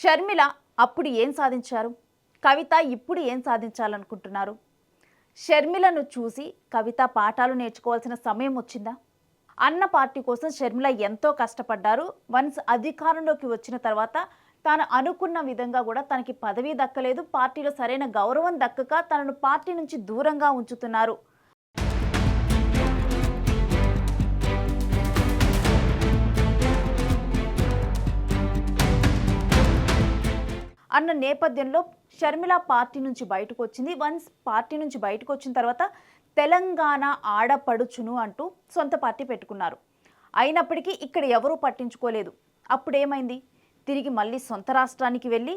షర్మిల అప్పుడు ఏం సాధించారు? కవిత ఇప్పుడు ఏం సాధించాలనుకుంటున్నారు? షర్మిలను చూసి కవిత పాఠాలు నేర్చుకోవాల్సిన సమయం వచ్చిందా? అన్న పార్టీ కోసం షర్మిల ఎంతో కష్టపడ్డారు. వన్స్ అధికారంలోకి వచ్చిన తర్వాత తాను అనుకున్న విధంగా కూడా తనకి పదవి దక్కలేదు. పార్టీలో సరైన గౌరవం దక్కక తనను పార్టీ నుంచి దూరంగా ఉంచుతున్నారు. అన్న నేపథ్యంలో షర్మిల పార్టీ నుంచి బయటకు వచ్చింది. వన్స్ పార్టీ నుంచి బయటకు వచ్చిన తర్వాత తెలంగాణ ఆడపడుచును అంటూ సొంత పార్టీ పెట్టుకున్నారు. అయినప్పటికీ ఇక్కడ ఎవరూ పట్టించుకోలేదు. అప్పుడేమైంది? తిరిగి మళ్ళీ సొంత రాష్ట్రానికి వెళ్ళి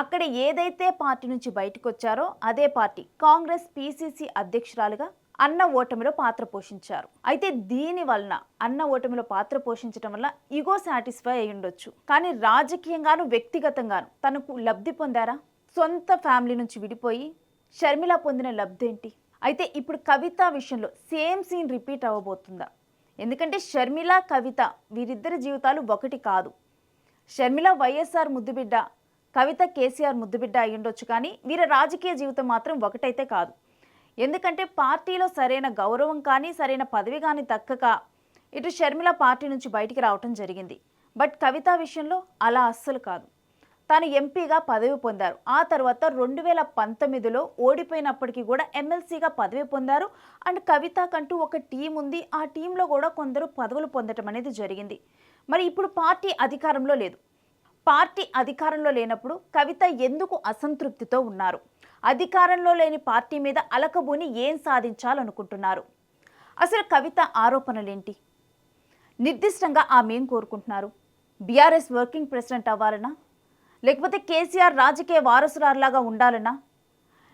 అక్కడ ఏదైతే పార్టీ నుంచి బయటకు వచ్చారో అదే పార్టీ కాంగ్రెస్ పీసీసీ అధ్యక్షురాలుగా అన్న ఓటమిలో పాత్ర పోషించారు. అయితే దీని వలన అన్న ఓటమిలో పాత్ర పోషించడం వల్ల ఈగో సాటిస్ఫై అయి ఉండొచ్చు. కానీ రాజకీయంగాను వ్యక్తిగతంగాను తనకు లబ్ధి పొందారా? సొంత ఫ్యామిలీ నుంచి విడిపోయి షర్మిల పొందిన లబ్ధి ఏంటి అయితే ఇప్పుడు కవిత విషయంలో సేమ్ సీన్ రిపీట్ అవ్వబోతుందా? ఎందుకంటే షర్మిల కవిత వీరిద్దరి జీవితాలు ఒకటి కాదు. షర్మిల వైఎస్ఆర్ ముద్దుబిడ్డ కవిత కేసీఆర్ ముద్దుబిడ్డ అయ్యుండొచ్చు కానీ వీరి రాజకీయ జీవితం మాత్రం ఒకటైతే కాదు. ఎందుకంటే పార్టీలో సరైన గౌరవం కానీ సరైన పదవి కానీ దక్కక ఇటు షర్మిల పార్టీ నుంచి బయటికి రావటం జరిగింది. బట్ కవిత విషయంలో అలా అస్సలు కాదు. తాను ఎంపీగా పదవి పొందారు. ఆ తర్వాత రెండు వేల పంతొమ్మిదిలో ఓడిపోయినప్పటికీ కూడా ఎమ్మెల్సీగా పదవి పొందారు. అండ్ కవితకంటూ ఒక టీం ఉంది. ఆ టీంలో కూడా కొందరు పదవులు పొందటం అనేది జరిగింది. మరి ఇప్పుడు పార్టీ అధికారంలో లేదు. పార్టీ అధికారంలో లేనప్పుడు కవిత ఎందుకు అసంతృప్తితో ఉన్నారు? అధికారంలో లేని పార్టీ మీద అలకబోని ఏం సాధించాలనుకుంటున్నారు? అసలు కవిత ఆరోపణలేంటి? నిర్దిష్టంగా ఆమె ఏం కోరుకుంటున్నారు? బీఆర్ఎస్ వర్కింగ్ ప్రెసిడెంట్ అవ్వాలనా? లేకపోతే కేసీఆర్ రాజకీయ వారసురాలాగా ఉండాలనా?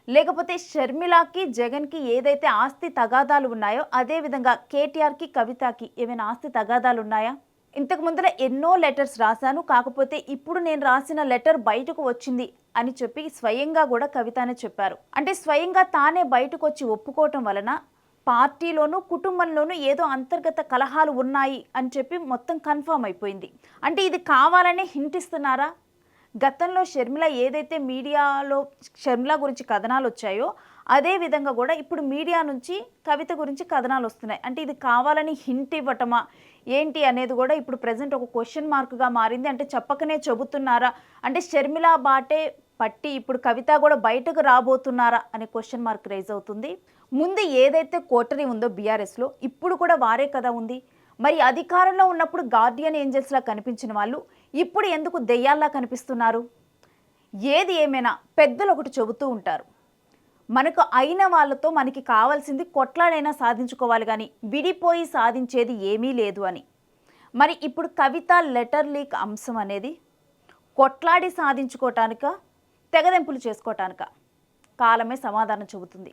లేకపోతే షర్మిలాకి జగన్కి ఏదైతే ఆస్తి తగాదాలు ఉన్నాయో అదే విధంగా కేటీఆర్కి కవితకి ఏమైనా ఆస్తి తగాదాలు ఉన్నాయా? ఇంతకు ముందర ఎన్నో లెటర్స్ రాశాను. కాకపోతే ఇప్పుడు నేను రాసిన లెటర్ బయటకు వచ్చింది అని చెప్పి స్వయంగా కూడా కవితనే చెప్పారు. అంటే స్వయంగా తానే బయటకు వచ్చి ఒప్పుకోవటం వలన పార్టీలోనూ కుటుంబంలోనూ ఏదో అంతర్గత కలహాలు ఉన్నాయి అని చెప్పి మొత్తం కన్ఫర్మ్ అయిపోయింది. అంటే ఇది కావాలనే హింటిస్తున్నారా గతంలో షర్మిల ఏదైతే మీడియాలో షర్మిల గురించి కథనాలు వచ్చాయో అదే విధంగా కూడా ఇప్పుడు మీడియా నుంచి కవిత గురించి కథనాలు వస్తున్నాయి. అంటే ఇది కావాలని హింట్ ఇవ్వటమా? ఏంటి అనేది కూడా ఇప్పుడు ప్రజెంట్ ఒక క్వశ్చన్ మార్క్గా మారింది. అంటే చెప్పకనే చెబుతున్నారా? అంటే షర్మిలా బాటే పట్టి ఇప్పుడు కవిత కూడా బయటకు రాబోతున్నారా అనే క్వశ్చన్ మార్క్ రైజ్ అవుతుంది. ముందు ఏదైతే కోటరీ ఉందో బీఆర్ఎస్లో ఇప్పుడు కూడా వారే కదా ఉంది. మరి అధికారంలో ఉన్నప్పుడు గార్డియన్ ఏంజల్స్లా కనిపించిన వాళ్ళు ఇప్పుడు ఎందుకు దెయ్యాల్లా కనిపిస్తున్నారు? ఏది ఏమైనా పెద్దలు ఒకటి చెబుతూ ఉంటారు. మనకు అయిన వాళ్ళతో మనకి కావాల్సింది కొట్లాడైనా సాధించుకోవాలి కానీ విడిపోయి సాధించేది ఏమీ లేదు అని. మరి ఇప్పుడు కవిత లెటర్ లీక్ అంశం అనేది కొట్లాడి సాధించుకోవటానిక తెగదెంపులు చేసుకోవటానిక కాలమే సమాధానం చెబుతుంది.